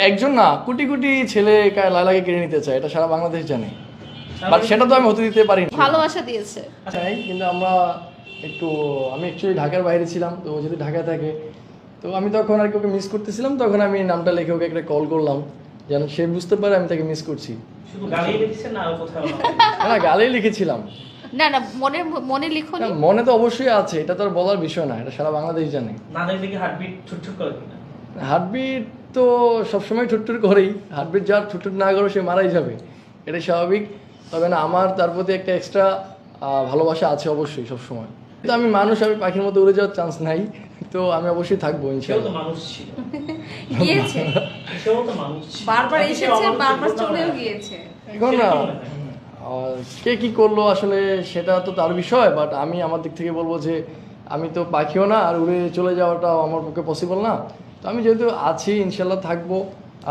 একজন না কোটি কোটি ছেলে কা- লায়লাকে কেড়ে নিতে চায় এটা সারা বাংলাদেশ জানে। বাট সেটা তো আমি হতে দিতে পারি না। ভালোবাসা দিয়েছে। চাই কিন্তু আমরা একটু আমি অ্যাকচুয়ালি ঢাকার বাইরে ছিলাম তো ও যদি ঢাকা থাকে তো আমি তখন আর কি ওকে মিস করতেছিলাম তখন আমি নামটা লিখে ওকে একটা কল করলাম যেন সে বুঝতে পারে আমি তাকে মিস করছি। না গালেই লিখেছিলাম। না না মনে মনে লিখো না, মনে তো অবশ্যই আছে এটা তো আর বলার বিষয় না এটা সারা বাংলাদেশ জানে। না দেখলে কি হার্টবিট ছুটছুট করে হার্টবিট তো সবসময় ঠুটঠুট করেই। হার্টবিট যার ঠুটঠুট না করে সে মারাই যাবে। এটাই স্বাভাবিক। তবে না আমার তার প্রতি একটা এক্সট্রা ভালোবাসা আছে অবশ্যই সবসময়। কিন্তু আমি মানুষ আমি পাখির মতো উড়ে যাওয়ার চান্স নাই। তো আমি অবশ্যই থাকব সেও ইনশাল্লাহ। মানুষ ছিল। গিয়েছে। সেও তো মানুষ বারবার এসেছে বারবার চলেও গিয়েছে। এখন না কি কে কি করল আসলে সেটা তো তার বিষয় বাট আমি আমার দিক থেকে বলব যে আমি তো পাখিও না আর উড়ে চলে যাওয়াটা আমার পক্ষে পসিবল না। তো আমি যেহেতু আছি ইনশাল্লাহ থাকব।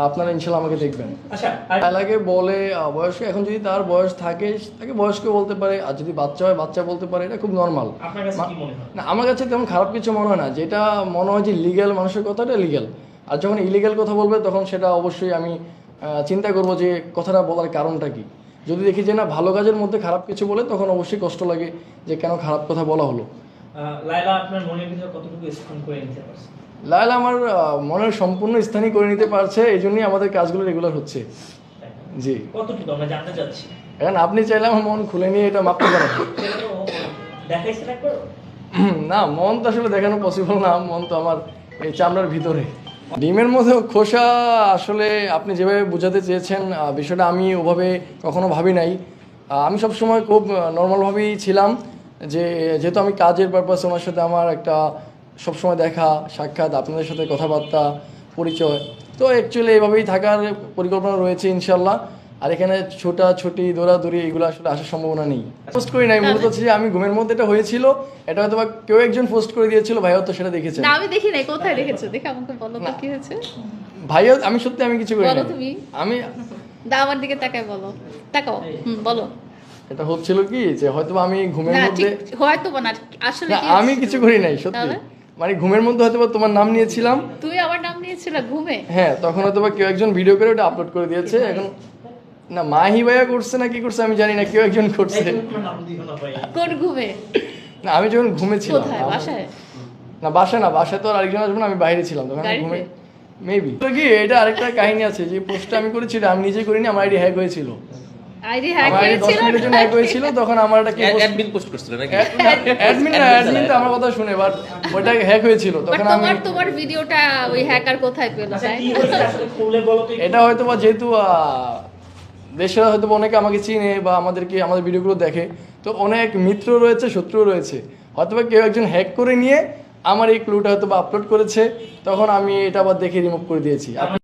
আপনারা ইনশাল্লাহ আমাকে দেখবেন। আচ্ছা আর এলাকে বলে বয়স্ক এখন যদি তার বয়স থাকে তাকে বয়স্ক বলতে পারে আর যদি বাচ্চা হয় বাচ্চা বলতে পারে এটা খুব নর্মাল না আমার কাছে তেমন খারাপ কিছু মনে হয় না। যেটা মনে হয় যে লিগ্যাল মানুষের কথাটা লিগ্যাল আর যখন ইলিগ্যাল কথা বলবে তখন সেটা অবশ্যই আমি চিন্তা করব যে কথাটা বলার কারণটা কি। যদি দেখি যে না ভালো কাজের মধ্যে খারাপ কিছু বলে তখন অবশ্যই কষ্ট লাগে যে কেন খারাপ কথা বলা হলো। লায়লা আপনার মনের ভিতরে কতটুকু স্থান করে নিতে পারছে লায়লা আমার মনের সম্পূর্ণ স্থানই করে নিতে পারছে এই জন্যই আমাদের কাজগুলো রেগুলার হচ্ছে। জি। কতটুকু আমরা জানতে চাচ্ছি? এখন আপনি চাইলে আমার মন খুলে নিয়ে এটা মাপতে পারেন। না মন তো আসলে দেখানো পসিবল না মন তো আমার এই চামড়ার ভিতরে। ডিমের মধ্যে খোসা আসলে আপনি যেভাবে বোঝাতে চেয়েছেন বিষয়টা আমি ওভাবে কখনো ভাবি নাই। আমি সবসময় খুব নর্মালভাবেই ছিলাম যে যেহেতু আমি কাজের পারপাসে ওনার সাথে আমার একটা সবসময় দেখা সাক্ষাৎ আপনাদের সাথে কথাবার্তা পরিচয়। তো অ্যাকচুয়ালি এইভাবেই থাকার পরিকল্পনা রয়েছে ইনশাল্লাহ আর এখানে ছোটা ছুটি দৌড়াদৌড়ি এগুলো আসলে আসার সম্ভাবনা নেই। পোস্ট করি নাই মূলত হচ্ছে আমি ঘুমের মধ্যে এটা হয়েছিল এটা হয়তো বা কেউ একজন পোস্ট করে দিয়েছিল ভাইও তো সেটা দেখেছেন। না আমি দেখি নাই কোথায় দেখেছ? দেখে আমাকে বলো তো কি হয়েছে। ভাইও আমি সত্যি আমি কিছু করি বলো না তুমি। আমি দা আমার দিকে তাকায় বলো। তাকাও হুম বলো। এটা হচ্ছিল কি যে হয়তো আমি ঘুমের মধ্যে হয়তো না আসলে আমি কিছু করি নাই সত্যি? মানে ঘুমের মধ্যে হয়তো তোমার নাম নিয়েছিলাম। তুমি আমার নাম নিয়েছিলে ঘুমে? হ্যাঁ তখন হয়তো কেউ একজন ভিডিও করে ওটা আপলোড করে দিয়েছে। এখন না মাহি ভাইয়া করছে না কি করছে আমি জানি না কেউ একজন করছে। কোনো ঘুমে? না আমি যখন ঘুমেছিলাম কোথায়? বাসায়? না বাসায় না বাসায় তো আর আরেকজন আসবে না আমি বাইরে ছিলাম তখন? ঘুমে মেবি তো কি এটা আরেকটা কাহিনী আছে যে পোস্টটা আমি করেছি এটা আমি নিজে করিনি আমার আইডি হ্যাক হয়েছিল। আইডি হ্যাক আমার আইডি দশ হয়েছিল। হ্যাক হয়েছিল তখন আমার একটা অ্যাডমিন পোস্ট করছিল নাকি? অ্যাডমিন না অ্যাডমিন তো আমার কথা শুনে বাট ওটা হ্যাক হয়েছিল। তখন আমি তোমার তোমার ভিডিওটা ওই হ্যাকার কোথায় পেল তাই কি হয়েছে? আসলে খুলে বলো তো একটু। এটা হয়তো বা যেহেতু আহ, দেশের হয়তো অনেকে আমাকে চিনে বা আমাদেরকে আমাদের ভিডিওগুলো দেখে তো অনেক মিত্র রয়েছে শত্রু রয়েছে। হয়তো বা কেউ একজন হ্যাক করে নিয়ে আমার এই ক্লুটা হয়তো বা আপলোড করেছে তখন আমি এটা আবার দেখে রিমুভ করে দিয়েছি।